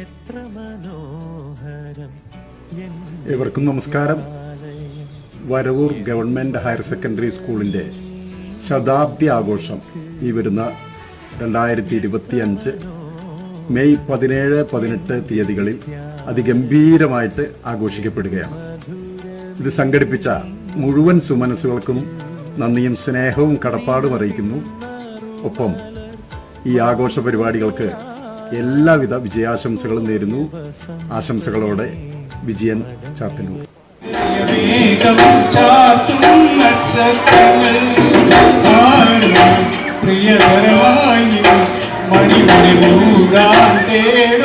എത്ര മനോഹരം ഏവർക്കും നമസ്കാരം. വരവൂർ ഗവൺമെന്റ് ഹയർ സെക്കൻഡറി സ്കൂളിന്റെ ശതാബ്ദി ആഘോഷം ഈ വരുന്ന രണ്ടായിരത്തി ഇരുപത്തി അഞ്ച് മെയ് പതിനേഴ് പതിനെട്ട് തീയതികളിൽ അതിഗംഭീരമായിട്ട് ആഘോഷിക്കപ്പെടുകയാണ്. ഇത് സംഘടിപ്പിച്ച മുഴുവൻ സുമനസ്സുകൾക്കും നന്ദിയും സ്നേഹവും കടപ്പാടും അറിയിക്കുന്നു. ഒപ്പം ഈ ആഘോഷ പരിപാടികൾക്ക് എല്ലാവിധ വിജയാശംസകളും നേരുന്നു. ആശംസകളോടെ വിജയൻ ചാത്തന്നൂർ. പ്രിയകരമായി മണിമണി മൂടാൻ തേടും.